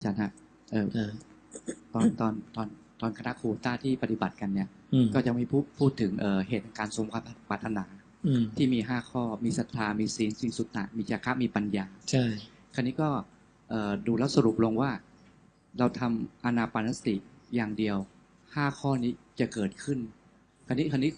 อาจารย์ฮะเออเออตอนตอนตอนตอนคณะครูต้าที่ปฏิบัติกันเนี่ยอืมก็จะมีพูดพูดถึงเอ่อเหตุแห่งการสมความปรารถนาอืมที่มีห้าข้อมีศรัทธามีศีลสิงสุตตะมีจาคะมีปัญญา ใช่ คราวนี้ก็เอ่อดูแล้วสรุปลงว่า เราทำอานาปานสติอย่างเดียวห้าข้อนี้จะเกิดขึ้น คราวนี้คราวนี้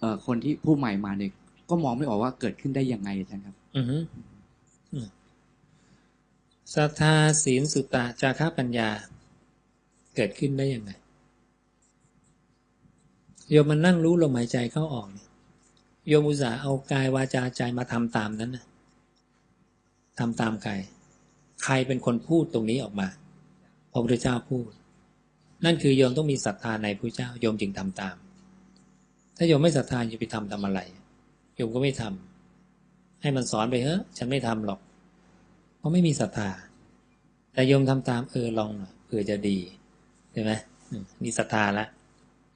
เอ่อคนที่ผู้ใหม่มาเนี่ยก็มองไม่ออกว่าเกิดขึ้นได้ยังไงอาจารย์ครับ อือฮึอืม ศรัทธาศีลสุตตะจาระปัญญา เกิดขึ้นได้ยังไงโยมมันนั่งรู้ลมหายใจเข้าออกเนี่ยโยมอุตส่าห์เอากายวาจาใจมาทำตามนั้นนะทำตามใครใครเป็นคนพูดตรงนี้ออกมาพระพุทธเจ้าพูด นั่นคือโยมต้องมีศรัทธาในพระเจ้าโยมจึงทำตาม ถ้าโยมไม่ศรัทธาจะไปทำทำอะไรโยมก็ไม่ทำให้มันสอนไปเฮ้ยฉันไม่ทำหรอก เพราะไม่มีศรัทธาแต่โยมทำตามเออลองหน่อยเผื่อจะดีใช่ไหมมนี่ศรัทธาละ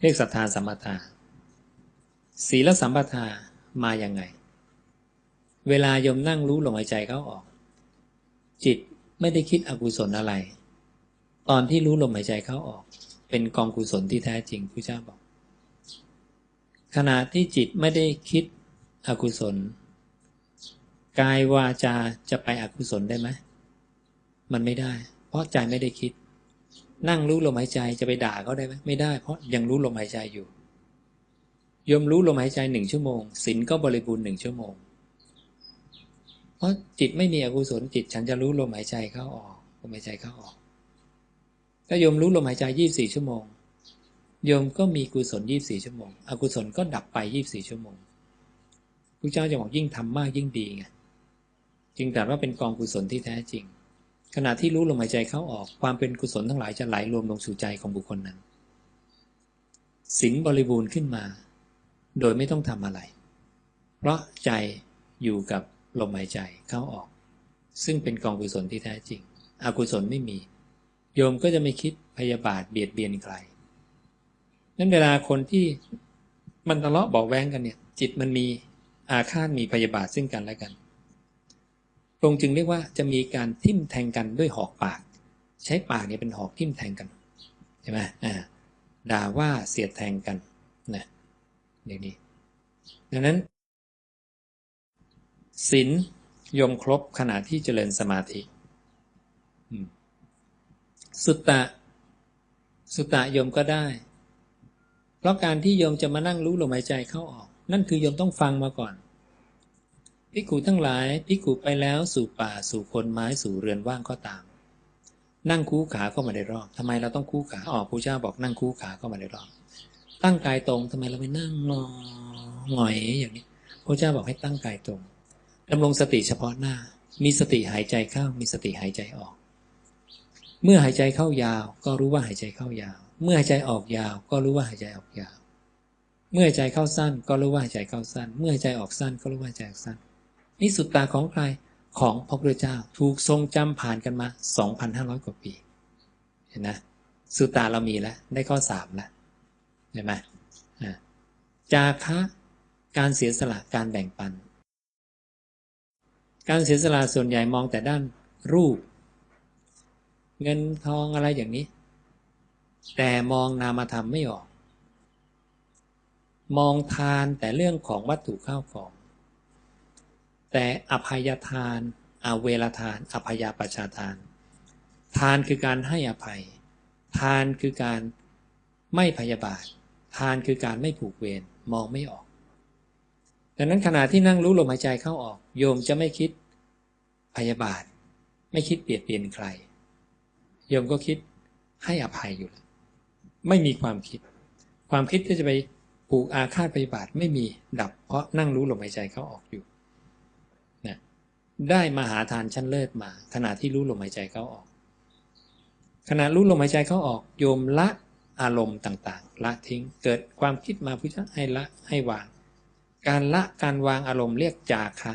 เรียกศรัทธาสัมปทาศีลสัมปทามาอย่างไง เวลาโยมนั่งรู้ลมหายใจเข้าออก จิตไม่ได้คิดอกุศลอะไร ตอนที่รู้ลมหายใจเข้าออก เป็นกองกุศลที่แท้จริงพระเจ้าบอกขณะที่จิตไม่ได้คิดอกุศล กายวาจาจะไปอกุศลได้ไหมมันไม่ได้ เพราะใจไม่ได้คิด นั่งรู้ลมหายใจจะไปด่าเขาได้ไหมไม่ได้ เพราะยังรู้ลมหายใจอยู่ยมรู้ลมหายใจหนึ่งชั่วโมงศีลก็บริบูรณ์หนึ่งชั่วโมง เพราะจิตไม่มีอกุศลจิตฉันจะรู้ลมหายใจเข้าออกลมหายใจเข้าออกถ้าโยมรู้ลมหายใจยี่บสี่ชั่วโมงโยมก็มีกุศลยี่บสี่ชั่วโมง อกุศลก็ดับไปยี่บสี่ชั่วโมงพระเจ้าจะบอกยิ่งทำมากยิ่งดีไง จึงตรัสว่าเป็นกองกุศลที่แท้จริง ขณะที่รู้ลมหายใจเข้าออกความเป็นกุศลทั้งหลายจะไหลรวมลงสู่ใจของบุคคลนั้นศีลบริบูรณ์ขึ้นมา โดยไม่ต้องทำอะไร เพราะใจอยู่กับลมหายใจเข้าออก ซึ่งเป็นกองกุศลที่แท้จริง อกุศลไม่มี โยมก็จะไม่คิดพยาบาทเบียดเบียนใครนั้นเวลาคนที่มันทะเลาะเบอกแว้งกันเนี่ย จิตมันมีอาฆาตมีพยาบาทซึ่งกันและกัน รงจึงเรียกว่าจะมีการทิ่มแทงกันด้วยหอกปาก ใช้ปากเนี่ยเป็นหอกทิ่มแทงกันใช่ไหมอ่าด่าว่าเสียดแทงกันนะอย่างนี้ดังนั้นศีลยมครบขณะที่เจริญสมาธิสุตตะ สุตตะยมก็ได้ เพราะการที่โยมจะมานั่งรู้ลมหายใจเข้าออก นั่นคือโยมต้องฟังมาก่อน พิกูทั้งหลายพิกูไปแล้วสู่ป่าสู่คนไม้สู่เรือนว่างก็ตาม นั่งคู่ขาเข้ามาในรอบทำไมเราต้องคู่ขาอ๋อพระเจ้าบอกนั่งคู่ขาเข้ามาในรอบ ตั้งกายตรงทำไมเราไม่นั่งงอหงอยอย่างนี้พระเจ้าบอกให้ตั้งกายตรงดำรงสติเฉพาะหน้า มีสติหายใจเข้า มีสติหายใจออก เมื่อหายใจเข้ายาว ก็รู้ว่าหายใจเข้ายาว เมื่อหายใจออกยาว ก็รู้ว่าหายใจออกยาว เมื่อหายใจเข้าสั้น ก็รู้ว่าหายใจเข้าสั้น เมื่อหายใจออกสั้น ก็รู้ว่าหายใจออกสั้น นี่สุดตาของใครของพระพุทธเจ้าถูกทรงจำผ่านกันมา 2,500 กว่าปี เห็นนะสุตตาเรามีแล้วได้ข้อสามแล้วเห็นไหมอ่าจาคะการเสียสละการแบ่งปัน การเสียสละส่วนใหญ่มองแต่ด้านรูป เงินทองอะไรอย่างนี้ แต่มองนามธรรมไม่ออก มองทานแต่เรื่องของวัตถุข้าวของ แต่อภัยทานอาเวลทาน อภัยประชาทาน ทานคือการให้อภัย ทานคือการไม่พยาบาท ทานคือการไม่ผูกเวรมองไม่ออก ดังนั้นขณะที่นั่งรู้ลมหายใจเข้าออก โยมจะไม่คิดพยาบาท ไม่คิดเปลี่ยดเปลี่ยนใคร โยมก็คิดให้อภัยอยู่แล้วไม่มีความคิด ความคิดที่จะไปผูกอาฆาตพยาบาทไม่มีดับเพราะนั่งรู้ลมหายใจเข้าออกอยู่ ได้มหาทานชั้นเลิศมา ขณะที่รู้ลมหายใจเข้าออก ขณะรู้ลมหายใจเข้าออก โยมละอารมณ์ต่างๆ ละทิ้งเกิดความคิดมาพุทธให้ละให้วาง การละการวางอารมณ์เรียกจาคะ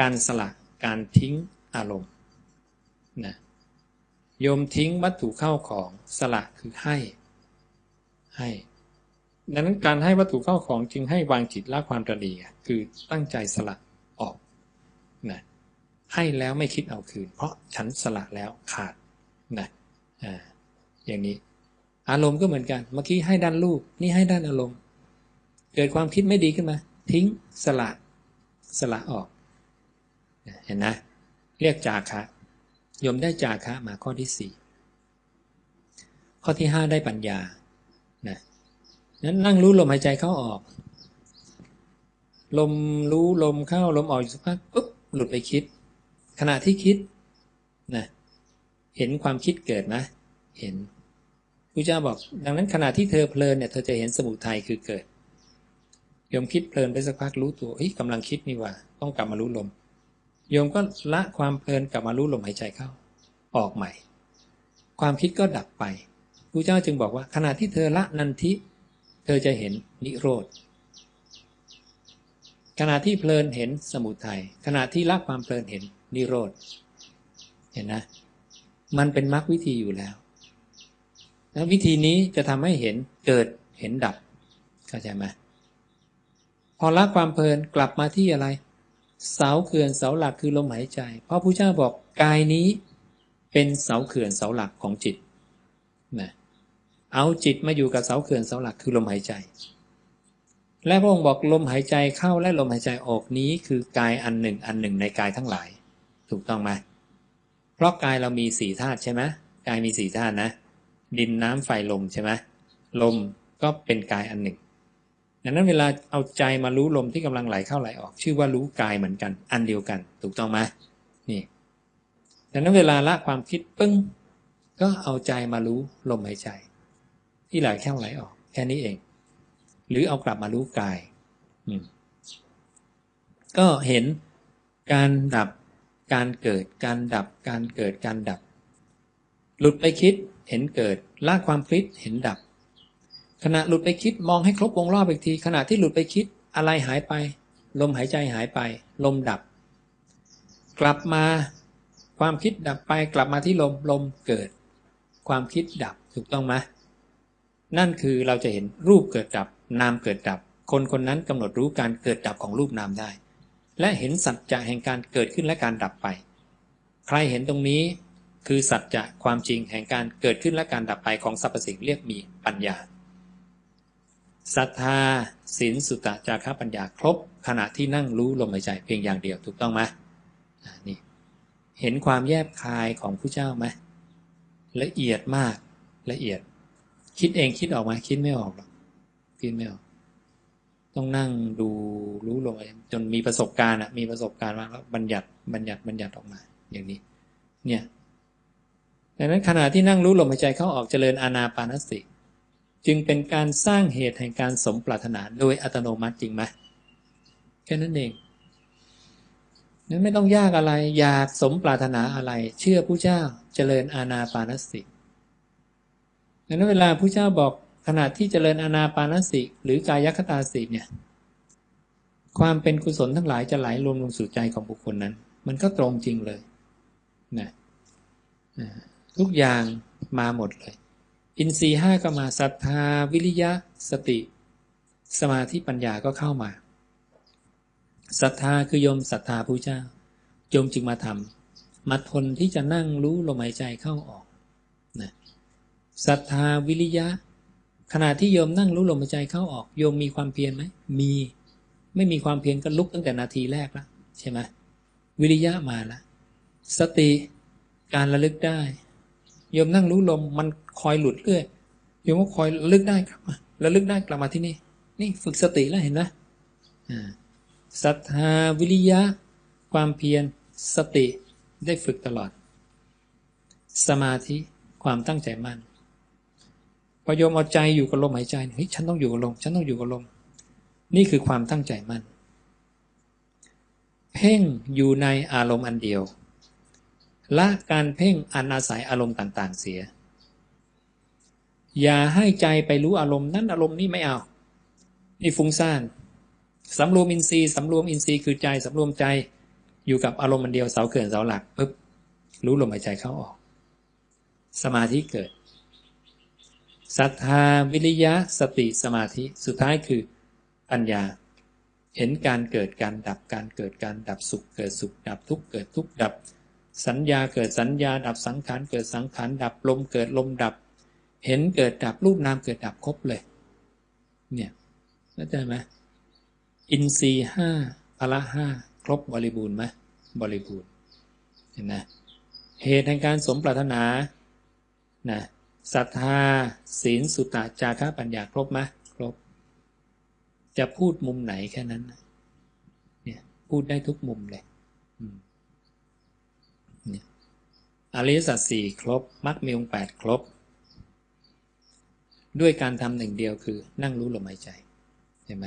การสละการทิ้งอารมณ์นะโยมทิ้งวัตถุเข้าของสละคือให้ ให้ดังนั้นการให้วัตถุเข้าของจึงให้วางจิตละความตรณีคือตั้งใจสละออกนะ ให้แล้วไม่คิดเอาคืน เพราะฉันสละแล้วขาดนะอ่าอย่างนี้ อารมณ์ก็เหมือนกัน เมื่อกี้ให้ด้านรูปนี่ให้ด้านอารมณ์ เกิดความคิดไม่ดีขึ้นมา ทิ้งสละสละออกเห็นนะเรียกจาคะยมได้จาคะมาข้อที่สี่ข้อที่ห้าได้ปัญญานะนั้นนั่งรู้ลมหายใจเข้าออก ลมรู้ลมเข้าลมออกอยู่สักพักปุ๊บหลุดไปคิด ขณะที่คิดนะเห็นความคิดเกิดไหมเห็นพระเจ้าบอก ดังนั้นขณะที่เธอเพลินเนี่ยเธอจะเห็นสมุทัยคือเกิดโยมคิดเพลินไปสักพักรู้ตัวเฮ้ยกำลังคิดนี่ว่า ต้องกลับมารู้ลมโยมก็ละความเพลินกลับมารู้ลมหายใจเข้า ออกใหม่ ความคิดก็ดับไปพระเจ้าจึงบอกว่าขณะที่เธอละนันทิ เธอจะเห็นนิโรธขณะที่เพลินเห็นสมุทัยขณะที่ละความเพลินเห็น นิโรธเห็นนะมันเป็นมรรควิธีอยู่แล้วแล้ววิธีนี้จะทำให้เห็นเกิดเห็นดับ เข้าใจไหมพอละความเพลินกลับมาที่อะไร เสาเขื่อนเสาหลักคือลมหายใจ เพราะพระเจ้าบอกกายนี้ เป็นเสาเขื่อนเสาหลักของจิตนะเอาจิตมาอยู่กับเสาเขื่อนเสาหลักคือลมหายใจ และพระองค์บอกลมหายใจเข้าและลมหายใจออกนี้คือกายอันหนึ่งอันหนึ่งในกายทั้งหลาย ถูกต้องไหมเพราะกายเรามีสี่ธาตุใช่ไหมกายมีสี่ธาตุนะ ดินน้ำไฟลมใช่ไหมลมก็เป็นกายอันหนึ่งดังนั้นเวลาเอาใจมารู้ลมที่กำลังไหลเข้าไหลออก ชื่อว่ารู้กายเหมือนกัน อันเดียวกัน ถูกต้องไหมนี่ดังนั้นเวลาละความคิดปึ้ง ก็เอาใจมารู้ลมหายใจ ที่ไหลเข้าไหลออก แค่นี้เอง หรือเอากลับมารู้กายก็เห็นการดับ การเกิดการดับ การเกิดการดับ หลุดไปคิดเห็นเกิดละความคิดเห็นดับ ขณะหลุดไปคิดมองให้ครบวงรอบอีกทีขณะที่หลุดไปคิดอะไรหายไป ลมหายใจหายไป ลมดับ กลับมาความคิดดับไปกลับมาที่ลมลมเกิด ความคิดดับถูกต้องไหมนั่นคือเราจะเห็นรูปเกิดดับ นามเกิดดับ คนคนนั้นกำหนดรู้การเกิดดับของรูปนามได้ และเห็นสัจจะแห่งการเกิดขึ้นและการดับไป ใครเห็นตรงนี้คือสัจจะความจริงแห่งการเกิดขึ้นและการดับไปของสรรพสิ่งเรียกมีปัญญาศรัทธาศีลสุตตะจาระปัญญาครบ ขณะที่นั่งรู้ลมหายใจเพียงอย่างเดียวถูกต้องไหมนี่เห็นความแยบคายของผู้เจ้าไหมละเอียดมากละเอียด คิดเองคิดออกมาคิดไม่ออกหรอกคิดไม่ออก ต้องนั่งดูรู้ลงจนมีประสบการณ์อะมีประสบการณ์มาแล้วบัญญัติบัญญัติบัญญัติออกมา อย่างนี้ เนี่ยดังนั้นขณะที่นั่งรู้ลมหายใจเข้าออกเจริญอานาปานสติ จึงเป็นการสร้างเหตุแห่งการสมปรารถนาโดยอัตโนมัติจริงไหมแค่นั้นเองนั้นไม่ต้องยากอะไรอยากสมปรารถนาอะไร เชื่อผู้เจ้าเจริญอาณาปานสติดังนั้นเวลาผู้เจ้าบอก ขณะที่เจริญอาณาปานสติหรือกายคตาสติเนี่ย ความเป็นกุศลทั้งหลายจะไหลรวมลงสู่ใจของบุคคลนั้น มันก็ตรงจริงเลยนะทุกอย่างมาหมดเลย อินทรีห้าก็มาศรัทธาวิริยะ สติ สมาธิปัญญาก็เข้ามาศรัทธาคือโยมศรัทธาผู้เจ้าโยมจึงมาทำมาทนที่จะนั่งรู้ลมหายใจเข้าออกนะศรัทธาวิริยะ ขณะที่โยมนั่งรู้ลมหายใจเข้าออก โยมมีความเพียรไหมมี ไม่มีความเพียรก็ลุกตั้งแต่นาทีแรกแล้วใช่ไหมวิริยะมาละสติการระลึกได้โยมนั่งรู้ลมมันคอยหลุดเรื่อยโยมก็คอยระลึกได้กลับมาระลึกได้กลับมาที่นี่ นี่ฝึกสติแล้วเห็นไหมอ่าศรัทธาวิริยะ ความเพียรสติได้ฝึกตลอด สมาธิความตั้งใจมั่น พอโยมเอาใจอยู่กับลมหายใจเฮ้ยฉันต้องอยู่กับลมฉันต้องอยู่กับลม นี่คือความตั้งใจมั่นเพ่งอยู่ในอารมณ์อันเดียวละการเพ่งอันอาศัยอารมณ์ต่างๆ เสีย อย่าให้ใจไปรู้อารมณ์นั้นอารมณ์นี้ไม่เอา นี่ฟุ้งซ่านสำรวมอินทรีย์สำรวมอินทรีย์คือใจสำรวมใจอยู่กับอารมณ์มันเดียวเสาเขื่อนเสาหลักปุ๊บรู้ลมหายใจเข้าออก สมาธิเกิด ศรัทธาวิริยะสติสมาธิสุดท้ายคือปัญญา เห็นการเกิดการดับการเกิดการดับสุข เกิดสุขดับทุกข์เกิดทุกข์ดับ สัญญาเกิดสัญญาดับสังขารเกิดสังขารดับลมเกิดลมดับ เห็นเกิดดับรูปนามเกิดดับครบเลย เนี่ยเข้าใจไหมอินทรีห้าพละห้าครบบริบูรณ์ไหมบริบูรณ์เห็นไหมเหตุแห่งการสมปรารถนานะ ศรัทธาศีลสุตตะจาระปัญญาครบไหมครบ จะพูดมุมไหนแค่นั้นเนี่ยพูดได้ทุกมุมเลยอเนี่ยอริยสัจสี่ครบมรรคมีองค์แปดครบ ด้วยการทำหนึ่งเดียวคือนั่งรู้ลมหายใจ เห็นไหม